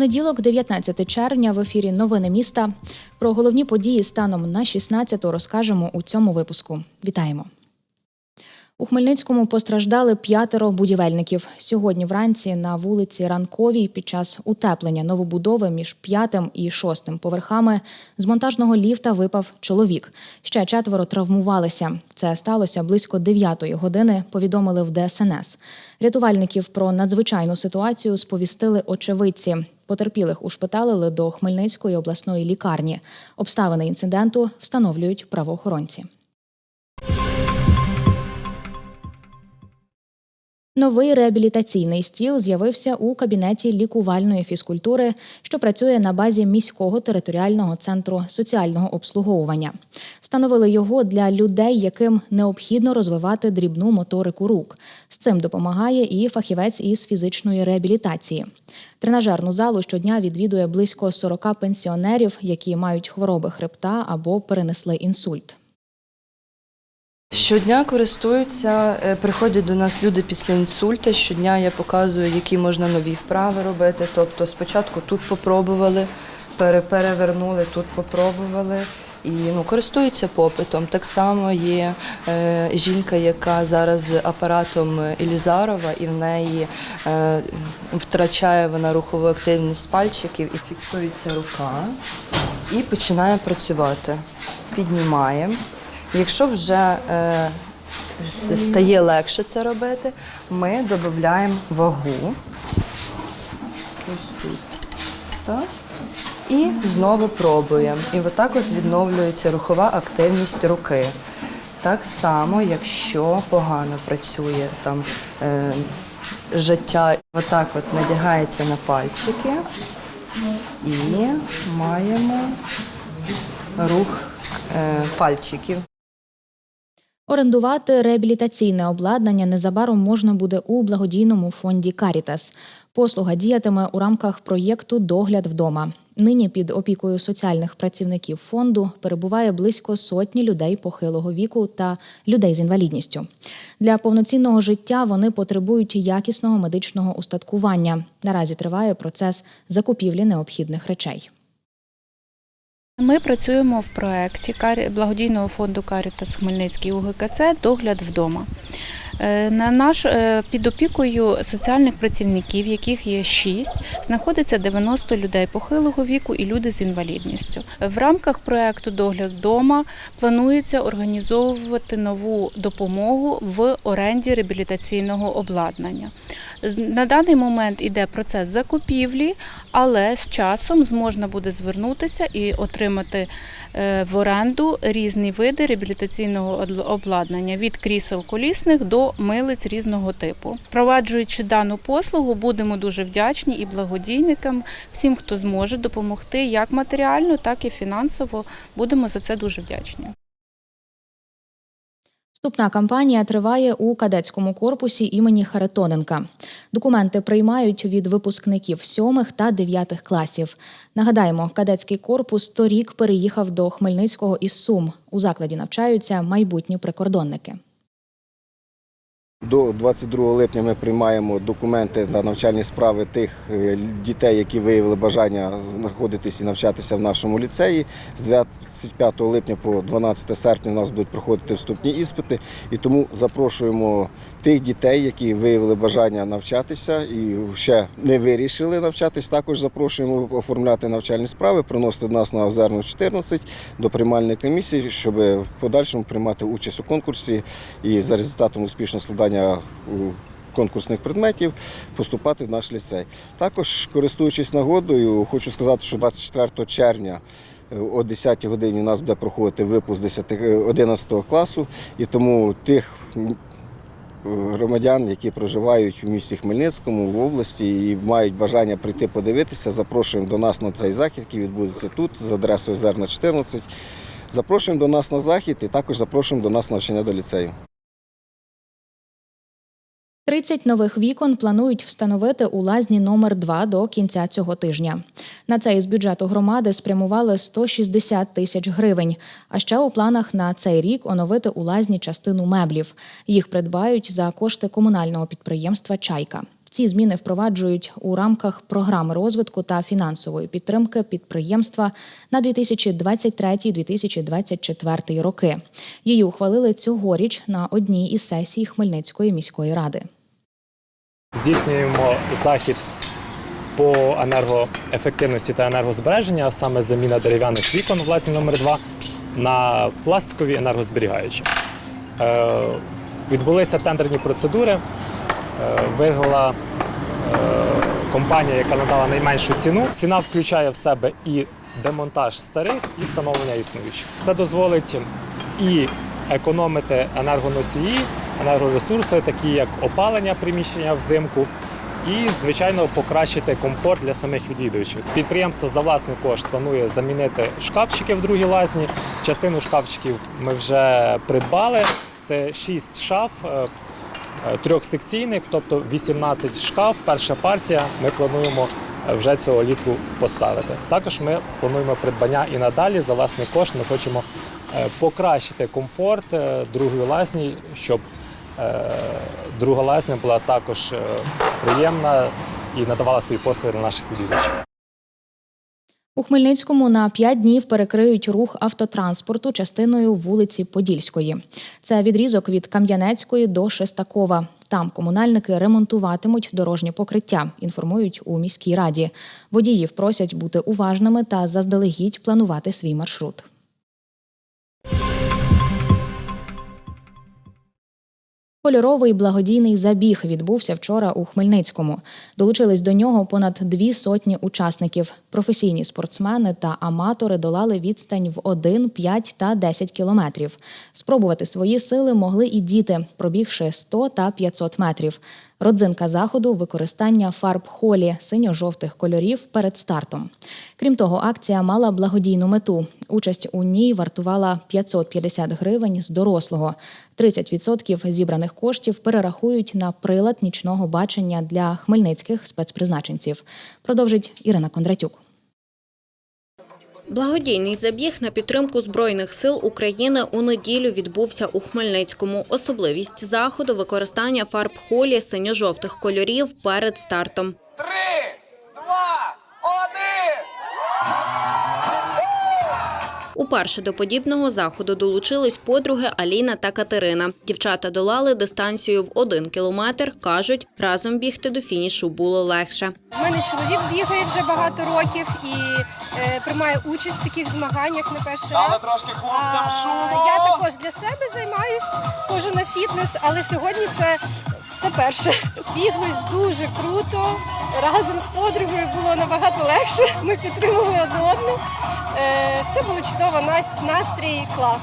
Понеділок, 19 червня, в ефірі Новини міста. Про головні події станом на 16 розкажемо у цьому випуску. Вітаємо. У Хмельницькому постраждали п'ятеро будівельників. Сьогодні вранці на вулиці Ранковій під час утеплення новобудови між п'ятим і шостим поверхами з монтажного ліфта випав чоловік. Ще четверо травмувалися. Це сталося близько 9 години. Повідомили в ДСНС. Рятувальників про надзвичайну ситуацію сповістили очевидці. Потерпілих ушпиталили до Хмельницької обласної лікарні. Обставини інциденту встановлюють правоохоронці. Новий реабілітаційний стіл з'явився у кабінеті лікувальної фізкультури, що працює на базі міського територіального центру соціального обслуговування. Встановили його для людей, яким необхідно розвивати дрібну моторику рук. З цим допомагає і фахівець із фізичної реабілітації. Тренажерну залу щодня відвідує близько 40 пенсіонерів, які мають хвороби хребта або перенесли інсульт. Щодня користуються, е, приходять до нас люди після інсульта. Щодня я показую, які можна нові вправи робити. Тобто спочатку тут попробували, перевернули, тут попробували. І ну, користуються попитом. Так само є е, жінка, яка зараз з апаратом Елізарова, і в неї е, втрачає вона рухову активність пальчиків і фіксується рука, і починає працювати. Піднімаємо. Якщо вже е, стає легше це робити, ми додаємо вагу. Ось тут. Так. І знову пробуємо. І отак от відновлюється рухова активність руки. Так само, якщо погано працює там е, життя, отак от надягається на пальчики і маємо рух е, пальчиків. Орендувати реабілітаційне обладнання незабаром можна буде у благодійному фонді Карітас. Послуга діятиме у рамках проєкту Догляд вдома. Нині під опікою соціальних працівників фонду перебуває близько сотні людей похилого віку та людей з інвалідністю. Для повноцінного життя вони потребують якісного медичного устаткування. Наразі триває процес закупівлі необхідних речей. Ми працюємо в проєкті благодійного фонду Карітас Хмельницький УГКЦ Догляд вдома. Е, На наш е, під опікою соціальних працівників, яких є шість, знаходиться 90 людей похилого віку і люди з інвалідністю. В рамках проєкту Догляд вдома планується організовувати нову допомогу в оренді реабілітаційного обладнання. На даний момент іде процес закупівлі, але з часом зможна буде звернутися і отримати е, в оренду різні види реабілітаційного обладнання від крісел колісних до милиць різного типу. Впроваджуючи дану послугу, будемо дуже вдячні і благодійникам, всім, хто зможе допомогти як матеріально, так і фінансово. Будемо за це дуже вдячні. Вступна кампанія триває у кадетському корпусі імені Харитоненка. Документи приймають від випускників сьомих та дев'ятих класів. Нагадаємо, кадетський корпус торік переїхав до Хмельницького із Сум. У закладі навчаються майбутні прикордонники. До 22 липня ми приймаємо документи на навчальні справи тих е, дітей, які виявили бажання знаходитись і навчатися в нашому ліцеї. З 25 липня по 12 серпня у нас будуть проходити вступні іспити. І тому запрошуємо тих дітей, які виявили бажання навчатися і ще не вирішили навчатись. Також запрошуємо оформляти навчальні справи, приносити до нас на Озерну 14 до приймальної комісії, щоб в подальшому приймати участь у конкурсі і за результатом успішного складання у конкурсних предметів поступати в наш ліцей. Також, користуючись нагодою, хочу сказати, що 24 червня е, о 10 годині у нас буде проходити випуск 10, е, 11 класу, і тому тих громадян, які проживають в місті Хмельницькому, в області і мають бажання прийти подивитися, запрошуємо до нас на цей захід, який відбудеться тут, з адресою Зерна 14. Запрошуємо до нас на захід і також запрошуємо до нас навчання до ліцею. 30 нових вікон планують встановити у лазні номер 2 до кінця цього тижня. На це із бюджету громади спрямували 160 тисяч гривень. А ще у планах на цей рік оновити у лазні частину меблів. Їх придбають за кошти комунального підприємства Чайка. Ці зміни впроваджують у рамках програми розвитку та фінансової підтримки підприємства на 2023-2024 роки. Її ухвалили цьогоріч на одній із сесій Хмельницької міської ради. Здійснюємо захід по енергоефективності та енергозбереження, а саме заміна дерев'яних вікон в власні номер 2 на пластикові енергозберігаючі. Е, Відбулися тендерні процедури. Е, Виграла е, компанія, яка надала найменшу ціну. Ціна включає в себе і демонтаж старих, і встановлення існуючих. Це дозволить і економити енергоносії, енергоресурси, такі як опалення приміщення взимку, і, звичайно, покращити комфорт для самих відвідувачів. Підприємство за власний кошт планує замінити шкафчики в другій лазні. Частину шкафчиків ми вже придбали. Це 6 шаф. е, е, Трьохсекційних, тобто 18 шкаф, перша партія. Ми плануємо е, вже цього літку поставити. Також ми плануємо придбання і надалі за власний кошт. Ми хочемо покращити комфорт другої лазні, щоб друга лазня була також е, приємна і надавала свої послуги для наших відвідувачів. У Хмельницькому на 5 днів перекриють рух автотранспорту частиною вулиці Подільської. Це відрізок від Кам'янецької до Шестакова. Там комунальники ремонтуватимуть дорожнє покриття, інформують у міській раді. Водіїв просять бути уважними та заздалегідь планувати свій маршрут. Кольоровий благодійний забіг відбувся вчора у Хмельницькому. Долучились до нього понад дві сотні учасників. Професійні спортсмени та аматори долали відстань в 1, 5 та 10 кілометрів. Спробувати свої сили могли і діти, пробігши 100 та 500 метрів. Родзинка заходу використання фарб холі синьо-жовтих кольорів перед стартом. Крім того, акція мала благодійну мету. Участь у ній вартувала 550 гривень з дорослого. 30% зібраних коштів перерахують на прилад нічного бачення для хмельницьких спецпризначенців. Продовжить Ірина Кондратюк. Благодійний забіг на підтримку Збройних сил України у неділю відбувся у Хмельницькому. Особливість заходу – використання фарб холі синьо-жовтих кольорів перед стартом. Три, два, Уперше до подібного заходу долучились подруги Аліна та Катерина. Дівчата долали дистанцію в один кілометр. Кажуть, разом бігти до фінішу було легше. У мене чоловік бігає вже багато років і е, приймає участь в таких змаганнях не перший Дали раз. трошки хлопцям шуму. я також для себе займаюсь, ходжу на фітнес, але сьогодні це, це перше. Біглось дуже круто. Разом з подругою було набагато легше. Ми підтримували одне одну. Е, все було чудово, настрій клас.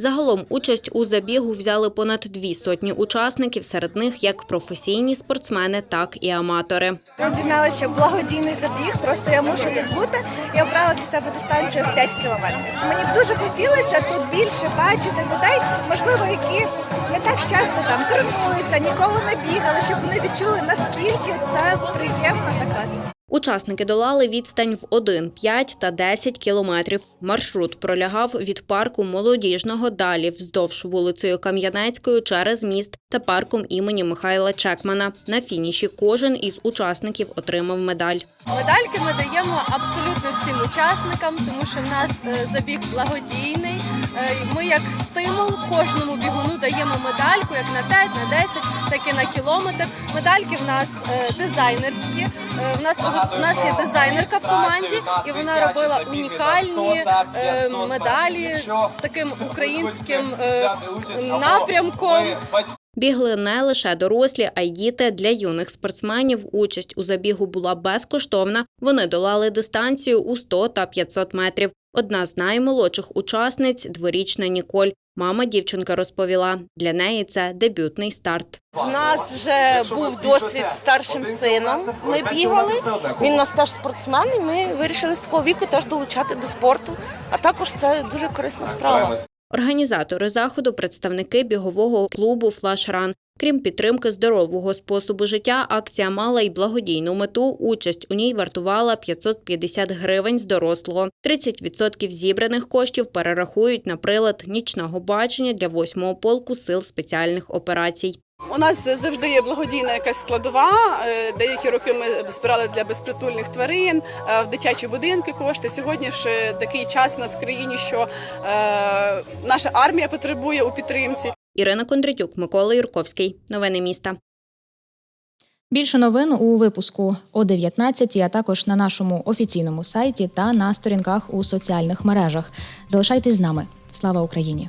Загалом участь у забігу взяли понад дві сотні учасників, серед них як професійні спортсмени, так і аматори. Я дізналася, що благодійний забіг, просто я мушу тут бути. Я обрала для себе дистанцію в 5 кілометрів. Мені дуже хотілося тут більше бачити людей, можливо, які не так часто там тренуються, ніколи не бігали, щоб вони відчули, наскільки це приємно та класно. Учасники долали відстань в 1, 5 та 10 кілометрів. Маршрут пролягав від парку молодіжного далі вздовж вулицею Кам'янецькою через міст та парком імені Михайла Чекмана. На фініші кожен із учасників отримав медаль. Медальки ми даємо абсолютно всім учасникам, тому що в нас е, забіг благодійний. Е, Ми як стимул кожному бігуну даємо медальку, як на 5, на 10, так і на кілометр. Медальки в нас е, дизайнерські. Е, В нас у нас є дизайнерка в команді, і вона робила унікальні е, медалі з таким українським напрямком. Бігли не лише дорослі, а й діти. Для юних спортсменів участь у забігу була безкоштовна. Вони долали дистанцію у 100 та 500 метрів. Одна з наймолодших учасниць – дворічна Ніколь. Мама дівчинка розповіла, для неї це дебютний старт. В нас вже був досвід старшим сином. Ми бігали. Він у нас теж спортсмен, і ми вирішили з такого віку теж долучати до спорту. А також це дуже корисна справа. Організатори заходу представники бігового клубу Флашран. Крім підтримки здорового способу життя, акція мала й благодійну мету. Участь у ній вартувала 550 гривень з дорослого. 30% зібраних коштів перерахують на прилад нічного бачення для 8-го полку сил спеціальних операцій. У нас завжди є благодійна якась складова. Е, Деякі роки ми збирали для безпритульних тварин е, в дитячі будинки кошти. Сьогодні ж е, такий час в нас в країні, що наша армія потребує у підтримці. Ірина Кондратюк, Микола Юрковський. Новини міста. Більше новин у випуску о 19, а також на нашому офіційному сайті та на сторінках у соціальних мережах. Залишайтесь з нами. Слава Україні!